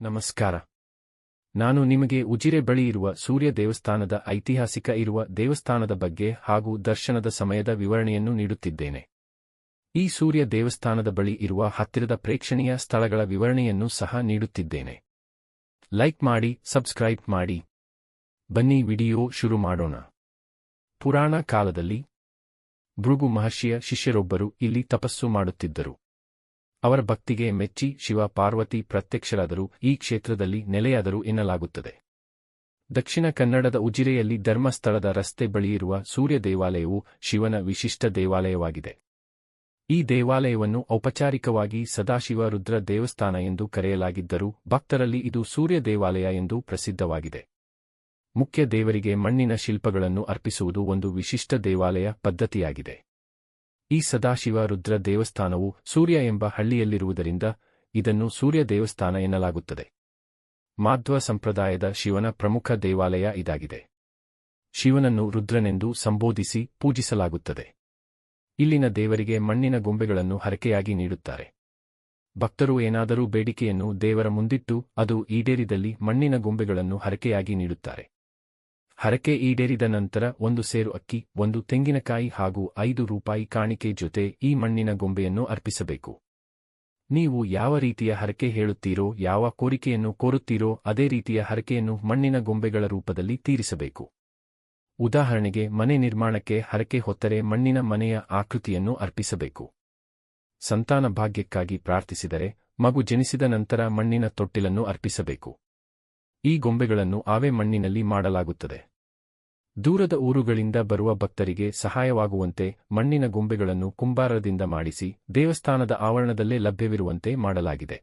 ನಮಸ್ಕಾರ. ನಾನು ನಿಮಗೆ ಉಜಿರೆ ಬಳಿ ಇರುವ ಸೂರ್ಯ ದೇವಸ್ಥಾನದ ಐತಿಹಾಸಿಕ ಇರುವ ದೇವಸ್ಥಾನದ ಬಗ್ಗೆ ಹಾಗೂ ದರ್ಶನದ ಸಮಯದ ವಿವರಣೆಯನ್ನು ನೀಡುತ್ತಿದ್ದೇನೆ. ಈ ಸೂರ್ಯ ದೇವಸ್ಥಾನದ ಬಳಿ ಇರುವ ಹತ್ತಿರದ ಪ್ರೇಕ್ಷಣೀಯ ಸ್ಥಳಗಳ ವಿವರಣೆಯನ್ನು ಸಹ ನೀಡುತ್ತಿದ್ದೇನೆ. ಲೈಕ್ ಮಾಡಿ, ಸಬ್ಸ್ಕ್ರೈಬ್ ಮಾಡಿ. ಬನ್ನಿ ವಿಡಿಯೋ ಶುರು ಮಾಡೋಣ. ಪುರಾಣ ಕಾಲದಲ್ಲಿ ಭೃಗು ಮಹರ್ಷಿಯ ಶಿಷ್ಯರೊಬ್ಬರು ಇಲ್ಲಿ ತಪಸ್ಸು ಮಾಡುತ್ತಿದ್ದರು. ಅವರ ಭಕ್ತಿಗೆ ಮೆಚ್ಚಿ ಶಿವ ಪಾರ್ವತಿ ಪ್ರತ್ಯಕ್ಷರಾದರೂ ಈ ಕ್ಷೇತ್ರದಲ್ಲಿ ನೆಲೆಯಾದರು ಎನ್ನಲಾಗುತ್ತದೆ. ದಕ್ಷಿಣ ಕನ್ನಡದ ಉಜಿರೆಯಲ್ಲಿ ಧರ್ಮಸ್ಥಳದ ರಸ್ತೆ ಬಳಿಯಿರುವ ಸೂರ್ಯ ದೇವಾಲಯವು ಶಿವನ ವಿಶಿಷ್ಟ ದೇವಾಲಯವಾಗಿದೆ. ಈ ದೇವಾಲಯವನ್ನು ಔಪಚಾರಿಕವಾಗಿ ಸದಾಶಿವ ರುದ್ರ ದೇವಸ್ಥಾನ ಎಂದು ಕರೆಯಲಾಗಿದ್ದರೂ ಭಕ್ತರಲ್ಲಿ ಇದು ಸೂರ್ಯ ದೇವಾಲಯ ಎಂದು ಪ್ರಸಿದ್ಧವಾಗಿದೆ. ಮುಖ್ಯ ದೇವರಿಗೆ ಮಣ್ಣಿನ ಶಿಲ್ಪಗಳನ್ನು ಅರ್ಪಿಸುವುದು ಒಂದು ವಿಶಿಷ್ಟ ದೇವಾಲಯ ಪದ್ಧತಿಯಾಗಿದೆ. ಈ ಸದಾಶಿವ ರುದ್ರ ದೇವಸ್ಥಾನವು ಸೂರ್ಯ ಎಂಬ ಹಳ್ಳಿಯಲ್ಲಿರುವುದರಿಂದ ಇದನ್ನು ಸೂರ್ಯ ದೇವಸ್ಥಾನ ಎನ್ನಲಾಗುತ್ತದೆ. ಮಾಧ್ವ ಸಂಪ್ರದಾಯದ ಶಿವನ ಪ್ರಮುಖ ದೇವಾಲಯ ಇದಾಗಿದೆ. ಶಿವನನ್ನು ರುದ್ರನೆಂದು ಸಂಬೋಧಿಸಿ ಪೂಜಿಸಲಾಗುತ್ತದೆ. ಇಲ್ಲಿನ ದೇವರಿಗೆ ಮಣ್ಣಿನ ಗೊಂಬೆಗಳನ್ನು ಹರಕೆಯಾಗಿ ನೀಡುತ್ತಾರೆ. ಭಕ್ತರು ಏನಾದರೂ ಬೇಡಿಕೆಯನ್ನು ದೇವರ ಮುಂದಿಟ್ಟು ಅದು ಈಡೇರಿದಲ್ಲಿ ಮಣ್ಣಿನ ಗೊಂಬೆಗಳನ್ನು ಹರಕೆಯಾಗಿ ನೀಡುತ್ತಾರೆ. ಹರಕೆ ಈಡೇರಿದ ನಂತರ ಒಂದು ಸೇರು ಅಕ್ಕಿ, ಒಂದು ತೆಂಗಿನಕಾಯಿ ಹಾಗೂ ಐದು ರೂಪಾಯಿ ಕಾಣಿಕೆ ಜೊತೆ ಈ ಮಣ್ಣಿನ ಗೊಂಬೆಯನ್ನು ಅರ್ಪಿಸಬೇಕು. ನೀವು ಯಾವ ರೀತಿಯ ಹರಕೆ ಹೇಳುತ್ತೀರೋ, ಯಾವ ಕೋರಿಕೆಯನ್ನು ಕೋರುತ್ತೀರೋ, ಅದೇ ರೀತಿಯ ಹರಕೆಯನ್ನು ಮಣ್ಣಿನ ಗೊಂಬೆಗಳ ರೂಪದಲ್ಲಿ ತೀರಿಸಬೇಕು. ಉದಾಹರಣೆಗೆ, ಮನೆ ನಿರ್ಮಾಣಕ್ಕೆ ಹರಕೆ ಹೊತ್ತರೆ ಮಣ್ಣಿನ ಮನೆಯ ಆಕೃತಿಯನ್ನು ಅರ್ಪಿಸಬೇಕು. ಸಂತಾನ ಭಾಗ್ಯಕ್ಕಾಗಿ ಪ್ರಾರ್ಥಿಸಿದರೆ, ಮಗು ಜನಿಸಿದ ನಂತರ ಮಣ್ಣಿನ ತೊಟ್ಟಿಲನ್ನು ಅರ್ಪಿಸಬೇಕು. ಈ ಗೊಂಬೆಗಳನ್ನು ಆವೆ ಮಣ್ಣಿನಲ್ಲಿ ಮಾಡಲಾಗುತ್ತದೆ. ದೂರದ ಊರುಗಳಿಂದ ಬರುವ ಭಕ್ತರಿಗೆ ಸಹಾಯವಾಗುವಂತೆ ಮಣ್ಣಿನ ಗೊಂಬೆಗಳನ್ನು ಕುಂಬಾರದಿಂದ ಮಾಡಿಸಿ ದೇವಸ್ಥಾನದ ಆವರಣದಲ್ಲೇ ಲಭ್ಯವಿರುವಂತೆ ಮಾಡಲಾಗಿದೆ.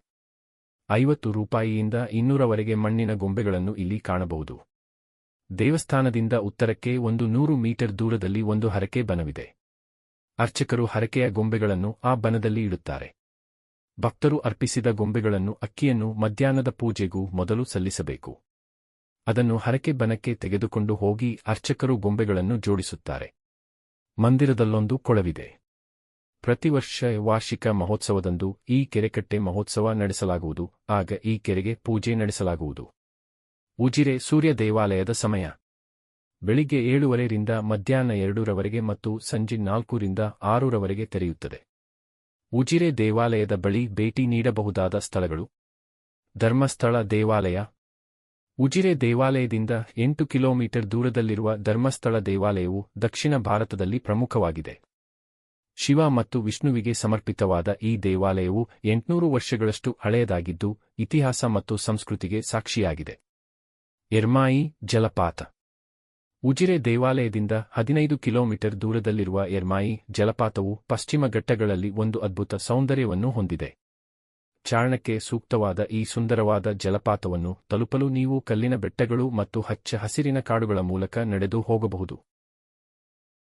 ಐವತ್ತು ರೂಪಾಯಿಯಿಂದ ಇನ್ನೂರವರೆಗೆ ಮಣ್ಣಿನ ಗೊಂಬೆಗಳನ್ನು ಇಲ್ಲಿ ಕಾಣಬಹುದು. ದೇವಸ್ಥಾನದಿಂದ ಉತ್ತರಕ್ಕೆ ಒಂದು ನೂರು ಮೀಟರ್ ದೂರದಲ್ಲಿ ಒಂದು ಹರಕೆ ಬನವಿದೆ. ಅರ್ಚಕರು ಹರಕೆಯ ಗೊಂಬೆಗಳನ್ನು ಆ ಬನದಲ್ಲಿ ಇಡುತ್ತಾರೆ. ಭಕ್ತರು ಅರ್ಪಿಸಿದ ಗೊಂಬೆಗಳನ್ನು ಅಕ್ಕಿಯನ್ನು ಮಧ್ಯಾಹ್ನದ ಪೂಜೆಗೂ ಮೊದಲು ಸಲ್ಲಿಸಬೇಕು. ಅದನ್ನು ಹರಕೆ ಬನಕ್ಕೆ ತೆಗೆದುಕೊಂಡು ಹೋಗಿ ಅರ್ಚಕರು ಗೊಂಬೆಗಳನ್ನು ಜೋಡಿಸುತ್ತಾರೆ. ಮಂದಿರದಲ್ಲೊಂದು ಕೊಳವಿದೆ. ಪ್ರತಿ ವರ್ಷ ವಾರ್ಷಿಕ ಮಹೋತ್ಸವದಂದು ಈ ಕೆರೆಕಟ್ಟೆ ಮಹೋತ್ಸವ ನಡೆಸಲಾಗುವುದು, ಆಗ ಈ ಕೆರೆಗೆ ಪೂಜೆ ನಡೆಸಲಾಗುವುದು. ಉಜಿರೆ ಸೂರ್ಯ ದೇವಾಲಯದ ಸಮಯ. ಬೆಳಿಗ್ಗೆ ಏಳುವರೆಯಿಂದ ಮಧ್ಯಾಹ್ನ ಎರಡೂರವರೆಗೆ ಮತ್ತು ಸಂಜೆ ನಾಲ್ಕೂರಿಂದ ಆರೂರವರೆಗೆ ತೆರೆಯುತ್ತದೆ. ಉಜಿರೆ ದೇವಾಲಯದ ಬಳಿ ಭೇಟಿ ನೀಡಬಹುದಾದ ಸ್ಥಳಗಳು. ಧರ್ಮಸ್ಥಳ ದೇವಾಲಯ. ಉಜಿರೆ ದೇವಾಲಯದಿಂದ ಎಂಟು ಕಿಲೋಮೀಟರ್ ದೂರದಲ್ಲಿರುವ ಧರ್ಮಸ್ಥಳ ದೇವಾಲಯವು ದಕ್ಷಿಣ ಭಾರತದಲ್ಲಿ ಪ್ರಮುಖವಾಗಿದೆ. ಶಿವ ಮತ್ತು ವಿಷ್ಣುವಿಗೆ ಸಮರ್ಪಿತವಾದ ಈ ದೇವಾಲಯವು ಎಂಟುನೂರು ವರ್ಷಗಳಷ್ಟು ಹಳೆಯದಾಗಿದ್ದು, ಇತಿಹಾಸ ಮತ್ತು ಸಂಸ್ಕೃತಿಗೆ ಸಾಕ್ಷಿಯಾಗಿದೆ. ಎರ್ಮಾಯಿ ಜಲಪಾತ. ಉಜಿರೆ ದೇವಾಲಯದಿಂದ ಹದಿನೈದು ಕಿಲೋಮೀಟರ್ ದೂರದಲ್ಲಿರುವ ಎರ್ಮಾಯಿ ಜಲಪಾತವು ಪಶ್ಚಿಮ ಘಟ್ಟಗಳಲ್ಲಿ ಒಂದು ಅದ್ಭುತ ಸೌಂದರ್ಯವನ್ನು ಹೊಂದಿದೆ. ಚಾರಣಕ್ಕೆ ಸೂಕ್ತವಾದ ಈ ಸುಂದರವಾದ ಜಲಪಾತವನ್ನು ತಲುಪಲು ನೀವು ಕಲ್ಲಿನ ಬೆಟ್ಟಗಳು ಮತ್ತು ಹಚ್ಚ ಹಸಿರಿನ ಕಾಡುಗಳ ಮೂಲಕ ನಡೆದು ಹೋಗಬಹುದು.